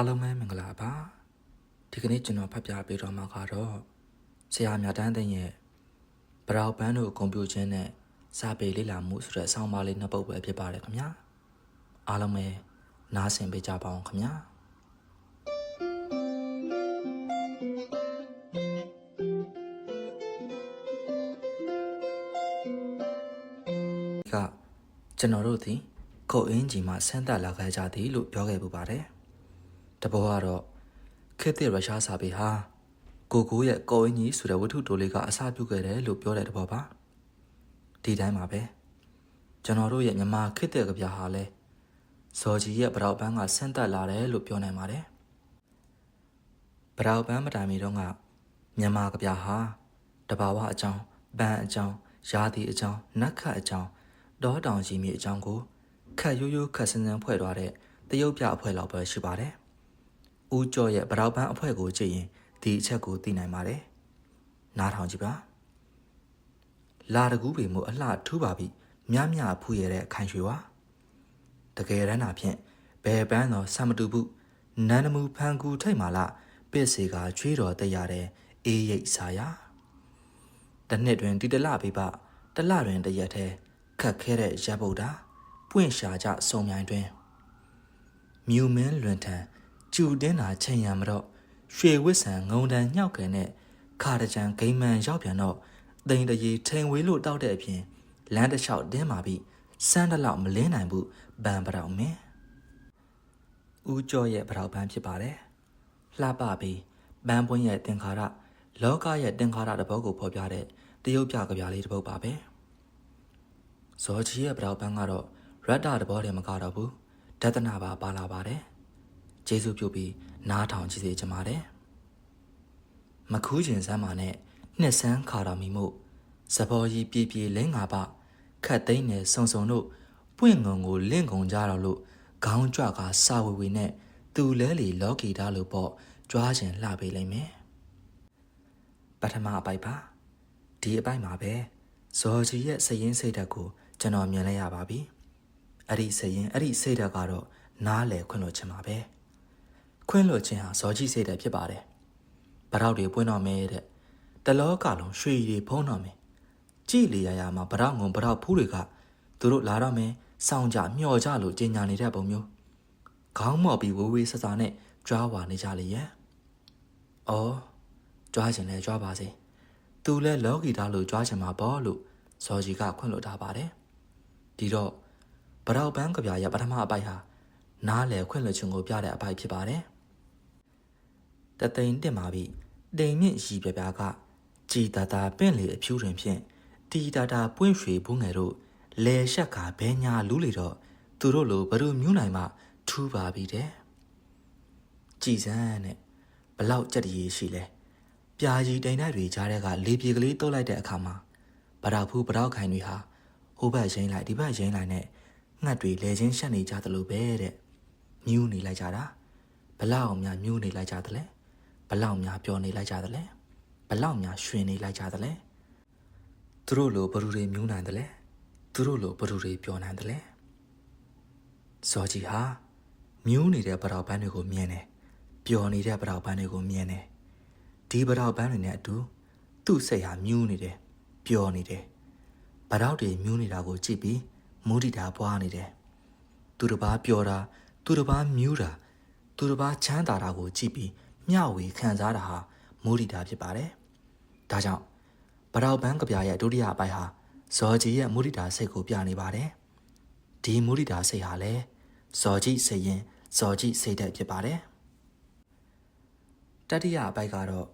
အားလုံးပဲမင်္ဂလာပါဒီကနေ့ကျွန်တော်ဖတ်ပြပေးတော့မှာကတော့ဆရာမြတ်တန်းသိန်းရဲ့ဗရောက်ပန်းတို့ကွန်ပျူတာချင်းနဲ့စာပေလေ့လာမှုဆိုတဲ့အဆောင်ပါလေးနှစ်ပုဒ်ပဲဖြစ်ပါတယ်ခင်ဗျာအားလုံးပဲနားဆင်ပေးကြပါအောင်ခင်ဗျာကကျွန်တော်တို့သည်ခုတ်အင်းကြီးမှာဆန်းသက်လာခဲ့ကြသည်လို့ပြောခဲ့ပူပါတယ် တဘောကတော့ခေတ်သစ်ရုရှားစာပေဟာကိုကိုရဲ့ကော်အင်းကြီးဆိုတဲ့ဝတ္ထုတိုလေးကအစပြုခဲ့တယ်လို့ပြောတဲ့တဘောပါဒီတိုင်းပါပဲကျွန်တော်တို့ရဲ့မြန်မာခေတ်သစ်ကဗျာဟာလဲဇော်ကြီးရဲ့ဗရောက်ပန်းကဆန်းသက်လာတယ်လို့ပြောနိုင်ပါတယ်ဗရောက်ပန်းမတိုင်မီတော့ကမြန်မာကဗျာဟာတဘာဝအကြောင်းပန်းအကြောင်းရာသီအကြောင်းနတ်ခတ်အကြောင်းဒေါတောင်ကြီးမြေအကြောင်းကိုခက်ရိုးရိုးခက်စင်းစင်းဖွဲ့သွားတဲ့တရုတ်ပြအဖွဲ့လောက်ပဲရှိပါတယ်။ ဦးကျော်ရဲ့ဗရောက်ပန်းအဖွဲ့ကိုကြည့်ရင်ဒီအချက်ကိုသိနိုင်ပါတယ်။နားထောင်ကြည့်ပါ။လာတကူပေမှုအလှထူးပါပြီ။မြမြဖူးရတဲ့ခိုင်ရွှေဝါတကယ်တမ်းသာဖြင့်ဘယ်ပန်းတော်ဆမတူဘူးနန္ဒမူဖန်ကူထိတ်မာလာပစ်စေကချွေးတော်တက်ရတဲ့အေးရိတ်စာရတနှစ်တွင်တီတလပိပတလတွင်တရက်ထဲခတ်ခဲတဲ့ရပ်ဗုဒ္ဓပွင့်ရှာကြစုံမြိုင်တွင်မြူမင်းလွင်ထံ ကျူတင်းတာချိန်ရမတော့ရွှေဝစ်ဆန်ငုံတန်ညှောက်ကန်နဲ့ခါတကြံဂိမ်းမန်ရောက်ပြန်တော့တိန်တရီထိန်ဝေးလို့တောက်တဲ့အပြင်လမ်းတစ်လျှောက်တင်းမာပြီးစမ်းတလောက်မလင်းနိုင်ဘူးဗန်ပတောင်မင်းဦးကျော်ရဲ့ပတောက်ပန်းဖြစ်ပါတယ်လှပပြီးဗန်ပွင့်ရဲ့တင်္ခါရလောကရဲ့တင်္ခါရတစ်ပုဒ်ကိုဖော်ပြတဲ့တရုတ်ပြကဗျာလေးတစ်ပုဒ်ပါပဲဇော်ကြီးရဲ့ပတောက်ပန်းကတော့ရတ္တတဘောတည်းမကတော့ဘူးဒသနာပါပါလာပါတယ် ကျေးဇူးပြုပြီးနားထောင်ကြည့်စေချင်ပါတယ်မခူးကျင်စမ်းမာနဲ့နှစ်ဆန်းခါတော်မီမှုစဘောကြီးပြေပြေလင်းငါပခတ်သိမ်းနဲ့စုံစုံတို့ပွင့်ငုံကိုလင့်ကုန်ကြတော့လို့ခေါင်းကြွကစာဝေဝေနဲ့သူလဲလီလောကီတာလို့ပေါ့ကြွားခြင်းလှပေးလိုက်မယ်ပထမအပိုက်ပါဒီအပိုက်မှာပဲဇော်ကြီးရဲ့စရင်စိတ်ဓာတ်ကိုကျွန်တော်မြင်လိုက်ရပါပြီအဲ့ဒီစရင်အဲ့ဒီစိတ်ဓာတ်ကတော့နားလေခွင့်လို့ချင်ပါပဲ ခွင့်လို့ခြင်းဟာဇော်ကြီးစိတ်ဓာတ်ဖြစ်ပါတယ်ဗရောက်တွေပွင့်တော့မယ်တဲ့တလောကလုံးရွှေရည်ဖုံးတော့မယ်ကြည်လီရရမှာဗရောက်ငုံဗရောက်ဖူးတွေကသူတို့လာတော့မယ်စောင်းကြမျှော်ကြလို့ကြင်ညာနေတဲ့ပုံမျိုးခေါင်းမော့ပြီးဝေးဝေးဆဆာနဲ့ကြွားဝါနေကြလေရဲ့။အော်ကြွားခြင်းလဲကြွားပါစေ။သူလဲလောကီသားလို့ကြွားခြင်းမှာပေါ့လို့ဇော်ကြီးကခွင့်လွှတ်ထားပါတယ်။ဒီတော့ဗရောက်ပန်းကဗျာရဲ့ပထမအပိုက်ဟာနားလေခွင့်လွှတ်ခြင်းကိုပြတဲ့အပိုက်ဖြစ်ပါတယ်။ တသိန်းတင်ပါပြီ။တိမ်မြင့်ရီပြပြကကြည်တာတာပင့်လေအဖြူတွင်ဖြင့်တီတာတာပွင့်ရွှေဘူးငယ်တို့လဲရှက်ကဘဲညာလူးလေတော့သူတို့လိုဘလို့မြူးနိုင်မှထူးပါပြီတဲ့ကြည်စမ်းနဲ့ဘလောက်ကြက်တရေရှိလဲပြာကြီးတိန်တိုက်တွေကြားထဲကလေပြေကလေးတုတ်လိုက်တဲ့အခါမှာဗရောက်ဖူးဗရောက်ခိုင်တွေဟာဟိုဘက်ရင်းလိုက်ဒီဘက်ရင်းလိုက်နဲ့ငှက်တွေလဲချင်းရှက်နေကြသလိုပဲတဲ့မြူးနေလိုက်ကြတာဘလောက်များမြူးနေလိုက်ကြသလဲ ဘလောက်များပျော်နေလိုက်ကြသလဲဘလောက်များရွှင်နေလိုက်ကြသလဲသူတို့လိုဘလူတွေမြူးနိုင်တယ်လဲသူတို့လိုဘလူတွေပျော်နိုင်တယ်လဲဇော်ကြီးဟာမြူးနေတဲ့ပတောက်ပန်းတွေကိုမြင်တယ်ပျော်နေတဲ့ပတောက်ပန်းတွေကိုမြင်တယ်ဒီပတောက်ပန်းတွေနဲ့အတူသူ့စိတ်ဟာမြူးနေတယ်ပျော်နေတယ်ပတောက်တွေမြူးနေတာကိုကြည့်ပြီးမူတီတာပွားနေတယ်သူတစ်ပါးပျော်တာသူတစ်ပါးမြူးတာသူတစ်ပါးချမ်းသာတာကိုကြည့်ပြီး မျှဝေခံစားတာဟာမူတီတာဖြစ်ပါတယ်ဒါကြောင့်ပတောက်ပန်းကဗျာရဲ့ဒုတိယအပိုက်ဟာဇော်ကြီးရဲ့မူရိတာစိတ်ကိုပြနေပါတယ်။ဒီမူရိတာစိတ်ဟာလည်းဇော်ကြီးစိတ်ရင်ဇော်ကြီးစိတ်တဲ့ဖြစ်ပါတယ်။တတိယအပိုက်ကတော့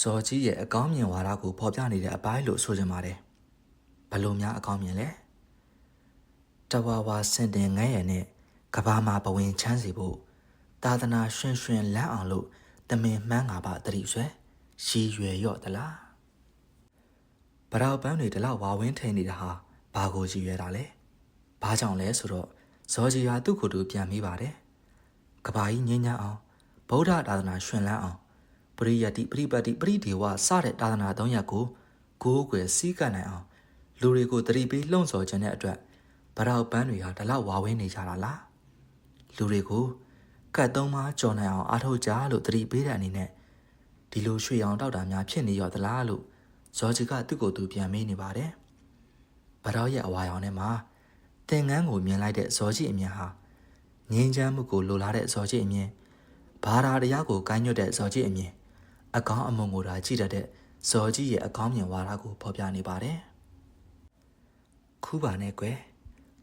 ဇော်ကြီးရဲ့အကောင်းမြင်ဝါဒကိုဖော်ပြနေတဲ့အပိုင်းလို့ဆိုချင်ပါတယ်။ဘလို့များအကောင်းမြင်လဲ။တဝါဝါစင်တင်ငဲရနဲ့ကဘာမှာပဝင်ချမ်းစီဖို့သာသနာရွှင်ရွှင်လန်းအောင်လို့ တမင်မှန်းငါပါတတိဆွဲရှည်ရွယ်ရော့သလား။ဗရောက်ပန်းတွေဒီလောက်ဝါဝင်းထိန်နေတာဟာဘာကိုကြည့်ရတာလဲဘာကြောင့်လဲဆိုတော့ဇော်ကြီးဟာသူ့ကိုယ်သူပြန်မိပါတယ်ကဘာကြီးငင်းညအောင်ဗုဒ္ဓသာသနာရှင်လန်းအောင်ပရိယတိပရိပတ်တိပရိဒေဝစတဲ့သာသနာ၃ရပ်ကိုကိုးကွယ်စီးကပ်နိုင်အောင်လူတွေကိုတတိပေးလှုံ့ဆော်ခြင်းတဲ့အတွက်ဗရောက်ပန်းတွေဟာဒီလောက်ဝါဝင်းနေကြတာလားလူတွေကို ကကတ်သုံးပါးကြော်နိုင်အောင်အားထုတ်ကြလို့သတိပေးတဲ့အနေနဲ့ဒီလိုရွှေရောင်တောက်တာများဖြစ်နေရောသလားလို့ဇော်ကြီးကသူ့ကိုယ်သူပြန်မေးနေပါတယ်။ဗတော်ရဲ့အဝါရောင်ထဲမှာတင်ငန်းကိုမြင်လိုက်တဲ့ဇော်ကြီးအမြင်ဟာငင်းချမ်းမှုကိုလိုလားတဲ့ဇော်ကြီးအမြင်ဘာသာတရားကိုကိုင်းညွတ်တဲ့ဇော်ကြီးအမြင်အကောင်းအမွန်ကိုသာကြည့်တတ်တဲ့ဇော်ကြီးရဲ့အကောင်းမြင်ဝါဒကိုဖော်ပြနေပါတယ်။ခူးပါနဲ့ကွယ်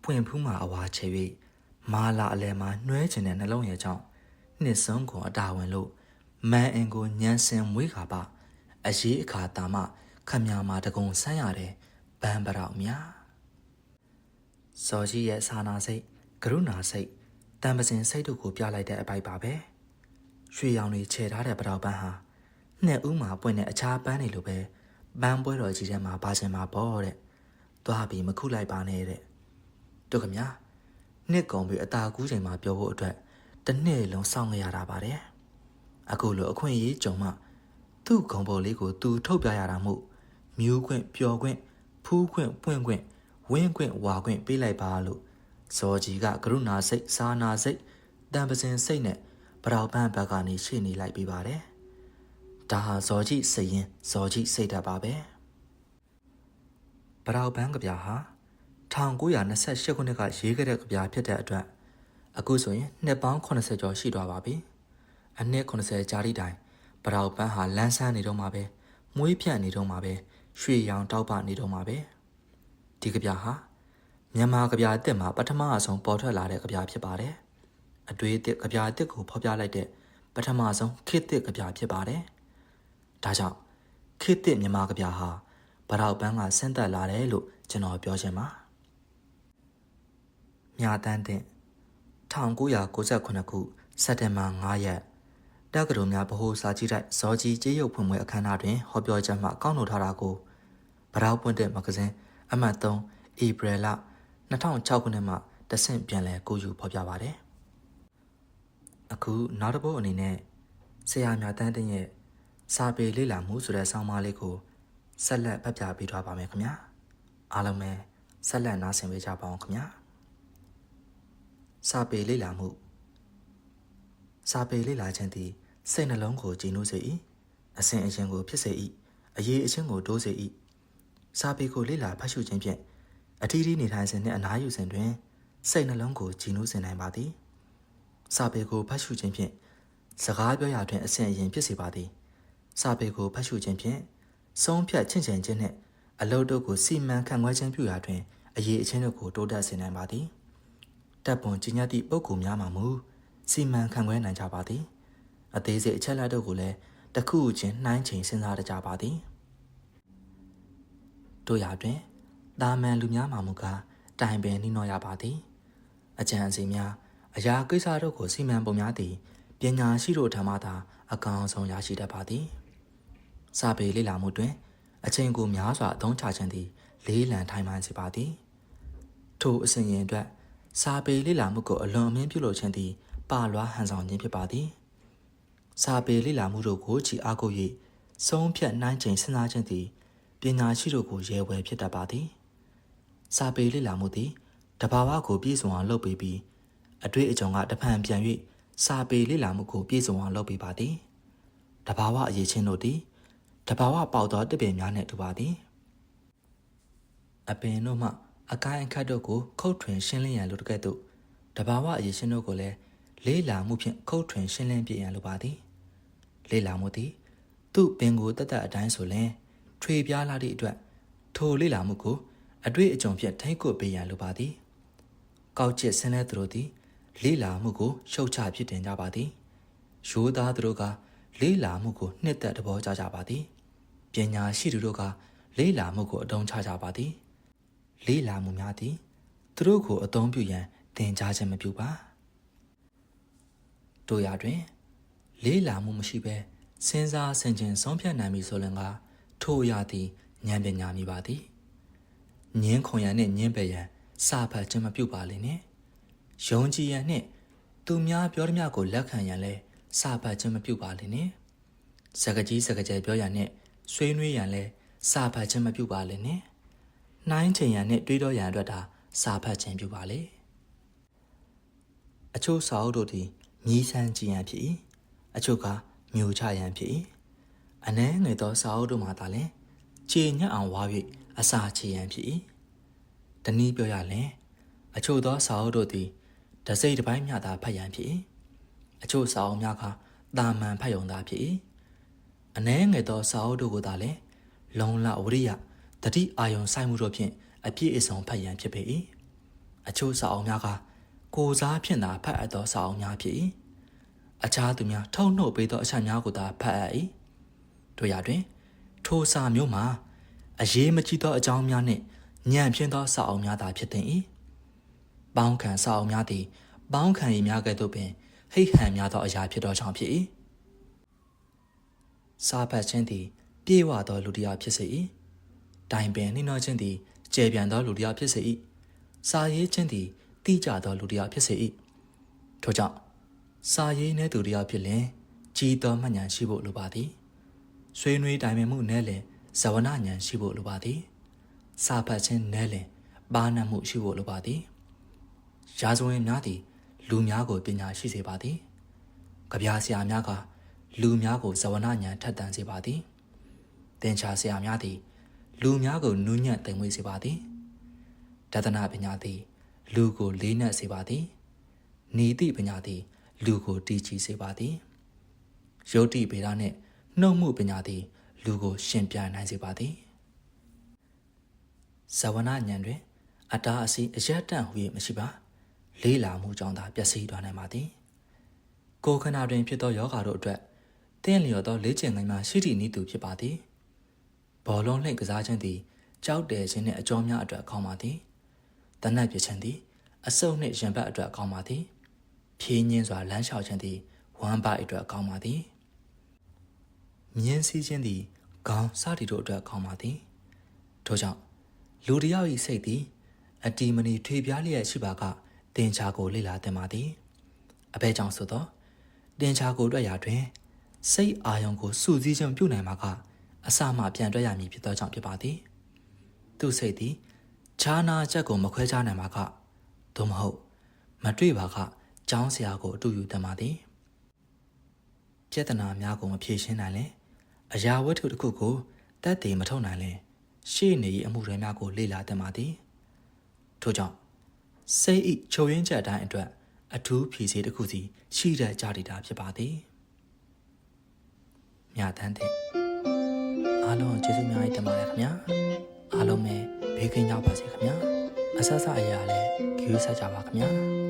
ပွင့်ဖူးမှာအဝါချေ၍ မာလာအလဲမှာနှွဲကျင်တဲ့နှလုံးရဲ့ကြောင့်နှစ်ဆုံးကိုအတာဝင်လို့မန်အင်ကိုညံစင်မွေးခါပါအရေးအခါတာမှခမညာမှာတကုံဆန်းရတယ်ဘန်ပရောက်များဇော်ကြီးရဲ့စာနာစိတ်ကရုဏာစိတ်တံပစင်စိတ်တို့ကိုပြလိုက်တဲ့အပိုက်ပါပဲရွှေရောင်တွေခြေထားတဲ့ပတောက်ပန်းဟာနှစ်ဦးမှာပွင့်တဲ့အခြားပန်းတွေလိုပဲပန်းပွဲတော်ကြီးထဲမှာပါချင်မှာပေါ့တဲ့သွားပြီးမခုလိုက်ပါနဲ့တဲ့တို့ခမညာ နှစ်ကုံပြီးအသာကူးချိန်မှာပြောဖို့အတွက်တစ်နှစ်လုံးစောင့်နေရတာပါတယ်အခုလိုအခွင့်အရေးကြုံမှသူ့ဂုံပေါ်လေးကိုသူထုတ်ပြရတာမို့မြူးခွင့်ပျော်ခွင့်ဖူးခွင့်ပွင့်ခွင့်ဝင်းခွင့်ဝါခွင့်ပေးလိုက်ပါလို့ဇော်ကြီးကကရုဏာစိတ်စာနာစိတ်တံပစင်စိတ်နဲ့ပရောက်ပန်းဘက်ကနေရှေ့နေလိုက်ပြီးပါတယ်ဒါဟာဇော်ကြီးစိတ်ရင်ဇော်ကြီးစိတ်ဓာတ်ပါပဲပရောက်ပန်းကဗျာဟာ 1928ခုနှစ်ကရေးခဲ့တဲ့ကြပြဖြစ်တဲ့အတွက်အခုဆိုရင်နှစ်ပေါင်း80ကျော်ရှိသွားပါပြီ။အနှစ်80ကြာသည့်တိုင်ပရောက်ပန်းဟာလန်းဆန်းနေတော့မှာပဲမွေးဖြန့်နေတော့မှာပဲရွှေရောင်တောက်ပနေတော့မှာပဲဒီကြပြဟာမြန်မာကြပြအစ်စ်မှာပထမအဆုံးပေါ်ထွက်လာတဲ့ကြပြဖြစ်ပါတယ်။အတွေ့အစ်ကြပြအစ်စ်ကိုဖော်ပြလိုက်တဲ့ပထမဆုံးခေတ်သစ်ကြပြဖြစ်ပါတယ်။ဒါကြောင့်ခေတ်သစ်မြန်မာကြပြဟာပရောက်ပန်းကဆင်းသက်လာတယ်လို့ကျွန်တော်ပြောချင်ပါ မြာတန်းတဲ့1998ခုစက်တင်ဘာ9ရက်တက္ကသိုလ်များဗဟိုစာကြည့်တိုက်ဇော်ကြီးကျေးရုပ်ဖွင့်ပွဲအခမ်းအနားတွင်ဟောပြောချက်မှကောက်နှုတ်ထားတာကိုဗရောက်ပွင့်တဲ့မဂဇင်းအမှတ်3ဧပြီလ2006ခုနှစ်မှတဆင့်ပြန်လည်ကိုယူဖော်ပြပါတယ်။အခုနောက်တစ်ပုတ်အနေနဲ့ဆရာမြတန်းတဲ့ရဲ့စာပေလေ့လာမှုဆိုတဲ့ဆောင်းပါးလေးကိုဆက်လက်ဖတ်ပြပေးထားပါမယ်ခင်ဗျာ။အားလုံးပဲဆက်လက်နားဆင်ပေးကြပါအောင်ခင်ဗျာ။ စာပေလေ့လာမှုစာပေလေ့လာခြင်းသည်စိတ်နှလုံးကိုကြည်နူးစေ၏အစဉ်အရှင်ကိုဖြစ်စေ၏အရေးအချင်းကိုတိုးစေ၏စာပေကိုလေ့လာဖတ်ရှုခြင်းဖြင့်အထီးထီးနေထိုင်စဉ်နှင့်အနားယူစဉ်တွင်စိတ်နှလုံးကိုကြည်နူးစေနိုင်ပါသည်စာပေကိုဖတ်ရှုခြင်းဖြင့်စကားပြောရာတွင်အစဉ်အရင်ဖြစ်စေပါသည်စာပေကိုဖတ်ရှုခြင်းဖြင့်ဆုံးဖြတ်ချင့်ချိန်ခြင်းနှင့်အလုပ်တို့ကိုစီမံခန့်ခွဲခြင်းပြုရာတွင်အရေးအချင်းတို့ကိုတိုးတက်စေနိုင်ပါသည် တပ်ပွန်ကြီးညတ်သည့်ပုဂ္ဂိုလ်များမှာမူစီမံခန့်ခွဲနိုင်ကြပါသည် အသေးစိတ်အချက်လက်တို့ကိုလည်းတစ်ခုချင်းနှိုင်းချိန်စဉ်းစားကြပါသည်တို့ရာတွင်တာမန်လူများမှာမူကားတိုင်ပင်နှိနော်ရပါသည်အကြံအစီများအရာကိစ္စတို့ကိုစီမံပုံများသည်ပညာရှိတို့ထံမှသာအကောင်ဆုံးရရှိတတ်ပါသည်စာပေလေ့လာမှုတွင် အချိန်ကိုများစွာအသုံးချခြင်းသည် လေးလံထိုင်မှန်စေပါသည်ထိုအစဉ်ရင်အတွက် စာပေလေ့လာမှုကိုအလွန်အမင်းပြုလုပ်ခြင်းသည်ပါလွားဟန်ဆောင်ခြင်းဖြစ်ပါသည်စာပေလေ့လာမှုတို့ကိုချီအားကို၍ဆုံးဖြတ်နိုင်ချိန်စဉ်းစားခြင်းသည်ပညာရှိတို့ကိုရဲဝဲဖြစ်တတ်ပါသည်စာပေလေ့လာမှုသည်တဘာဝကိုပြည့်စုံအောင်လုပ်ပေးပြီးအတွေ့အကြုံကတဖန်ပြန်၍စာပေလေ့လာမှုကိုပြည့်စုံအောင်လုပ်ပေးပါသည်တဘာဝအရေးချင်းတို့သည်တဘာဝပေါသောတပင်များနှင့်တူပါသည်အပင်တို့မှ အကိုင်းအခတ်တို့ကိုခုတ်ထွင်ရှင်းလင်းရန်လိုတကဲ့သို့တဘာဝအရေးချင်းတို့ကိုလည်းလေးလာမှုဖြင့်ခုတ်ထွင်ရှင်းလင်းပြရန်လိုပါသည်လေးလာမှုသည်သူ့ပင်ကိုတတ်တတ်အတိုင်းဆိုရင်ထွေပြားလာသည့်အတွက်ထိုလေးလာမှုကိုအတွေ့အကြုံဖြင့်ထိတ်ကွပေးရန်လိုပါသည်ကောက်ကျစ်ဆင်းတဲ့သူတို့သည်လေးလာမှုကိုရှုတ်ချဖြစ်တင်ကြပါသည်ရိုးသားသူတို့ကလေးလာမှုကိုနှစ်သက်တဘောကြကြပါသည်ပညာရှိသူတို့ကလေးလာမှုကိုအတုံးချကြပါသည် လေးလာမှုများသည်သူတို့ကိုအသုံးပြုရန်သင်ကြားခြင်းမပြုပါတို့ရတွင် လေးလာမှုမရှိဘဲစဉ်းစားဆင်ခြင်ဆုံးဖြတ်နိုင်ပြီဆိုရင်ကထိုအရာသည်ဉာဏ်ပညာမိပါသည်ညင်းခွန်ရန်နှင့်ညင်းပယ်ရန်စာဖတ်ခြင်းမပြုပါလိမ့်နဲ့ယုံကြည်ရန်နှင့်သူများပြောသည်များကိုလက်ခံရန်လဲစာဖတ်ခြင်းမပြုပါလိမ့်နဲ့စကကြီးစကကြဲပြောရန်နှင့်ဆွေးနွေးရန်လဲစာဖတ်ခြင်းမပြုပါလိမ့်နဲ့ နှိုင်းချင်ရန်နှင့်တွေးတောရန်အတွက်သာစာဖတ်ခြင်းပြုပါလေအချို့စာအုပ်တို့သည်မြည်ဆန်းကြည်ရန်ဖြစ်၏အချို့ကမျိုးချရန်ဖြစ်၏အနှဲငယ်သောစာအုပ်တို့မှာသာလျှင်ခြေညက်အောင်ဝါ၍အစာချေရန်ဖြစ်၏တနည်းပြောရလျှင်အချို့သောစာအုပ်တို့သည်တစိမ့်တစ်ပိုင်းမျှသာဖတ်ရန်ဖြစ်၏အချို့စာအုပ်များကတာမန်ဖတ်ယုံသာဖြစ်၏အနှဲငယ်သောစာအုပ်တို့ကိုသာလျှင်လုံလဝရိယ တတိအာယုံဆိုင်မှုတို့ဖြင့်အပြည့်အစုံဖတ်ရန်ဖြစ်ပေ၏အချို့စာအုပ်များကကိုယ်စားဖြင့်သာဖတ်အပ်သောစာအုပ်များဖြစ်၏အခြားသူများထုံနှုတ်ပေးသောအချက်များကိုသာဖတ်အပ်၏တို့ရတွင် ထိုစာမျိုးမှာအရေးမကြီးသောအကြောင်းများနှင့်ညံ့ဖြင်းသောစာအုပ်များသာဖြစ်သည်။ပေါင်းခံစာအုပ်များသည်ပေါင်းခံရည်များကဲ့သို့ပင်ဟိတ်ဟန်များသောအရာဖြစ်သောကြောင့်ဖြစ်၏။စာဖတ်ခြင်းသည်ပြေဝသောလူတစ်ယောက်ဖြစ်စေ၏။ တိုင်ပင်နှိမ့်နှောခြင်းသည်ကျေပြန်သောလူတစ်ယောက်ဖြစ်စေ၏။စာရေးခြင်းသည်တိကျသောလူတစ်ယောက်ဖြစ်စေ၏။ထို့ကြောင့်စာရေးနှင့်သူတစ်ယောက်ဖြစ်လျင်ကြီးသောမှတ်ဉာဏ်ရှိဖို့လိုပါသည်။ဆွေးနွေးတိုင်ပင်မှုနဲ့လင်ဇဝနဉာဏ်ရှိဖို့လိုပါသည်။စာဖတ်ခြင်းနဲ့လင်ပါဏမှုရှိဖို့လိုပါသည်။ရာဇဝင်များသည် လူများကိုပညာရှိစေပါသည်။ကြပြာဆရာများကလူများကိုဇဝနဉာဏ်ထက်သန်စေပါသည်။သင်္ချာဆရာများသည် လူများကိုနူးညံ့သိမ်မွေ့စေပါသည်။တဒနာပညာသည် လူကိုလေးနက်စေပါသည်။နီတိပညာသည် လူကိုတည်ကြည်စေပါသည်။ယုတ်တိဗေဒနှင့်နှုတ်မှုပညာသည် လူကိုရှင်ပြန်နိုင်စေပါသည်ဇဝနဉာဏ်တွင် အတားအဆီးအယက်တန့်ဟူ၍မရှိပါ လေးလာမှုကြောင့်သာပျက်စီးသွားနိုင်ပါသည်ကိုယ်ခန္ဓာတွင်ဖြစ်သောယောဂါတို့အတွက်တင်းလျော်သောလေ့ကျင့်ခန်းများရှိသည့်နည်းသူဖြစ်ပါသည် ဘောလုံးလှိမ့်ကစားခြင်းသည်ကြောက်တယ်ခြင်းနှင့်အကြောများအတွက်ကောင်းပါသည်တနတ်ပြခြင်းသည်အဆုပ်နှင့်ရင်ဘတ်အတွက်ကောင်းပါသည်ဖြင်းညင်းစွာလမ်းလျှောက်ခြင်းသည်ဝမ်းပါအတွက်ကောင်းပါသည်မြင်းစည်းခြင်းသည်ခေါင်းစသည်တို့အတွက်ကောင်းပါသည်ထို့ကြောင့်လူတစ်ယောက်၏စိတ်သည်အတီမနီထွေပြားလျက်ရှိပါကတင်ချာကိုလေ့လာသင်ပါသည်အဘဲကြောင့်ဆိုသောတင်ချာကိုတွေ့ရာတွင် စိတ်အာယုံကိုစူးစီးခြင်းပြုနိုင်မှာက အစမှပြန်တွေ့ရမည်ဖြစ်သောကြောင့်ဖြစ်ပါသည်သူစိတ်သည်ခြားနာချက်ကိုမခွဲခြားနိုင်ပါကသို့မဟုတ်မတွေ့ပါကကျောင်းဆရာကိုအတူယူသင်ပါသည်ចេတနာများကိုမဖြေရှင်းနိုင်လဲအရာဝတ္ထုတစ်ခုကိုတတ်တည်မထုတ်နိုင်လဲရှေ့နေ၏အမှုတွေများကိုလေ့လာသင်ပါသည်ထို့ကြောင့်စိတ်ဤချုပ်ရင်းချက်အတိုင်းအတွက်အထူးဖြည့်စေတစ်ခုစီရှိတဲ့ကြတိတာဖြစ်ပါသည်မြတ်တမ်းတဲ့ အားလုံးကျေးဇူးများတင်ပါတယ်ခင်ဗျာအားလုံးပဲဘေးကင်းကြပါစေခင်ဗျာအဆဆအရာလည်းကြိုးစားကြပါခင်ဗျာ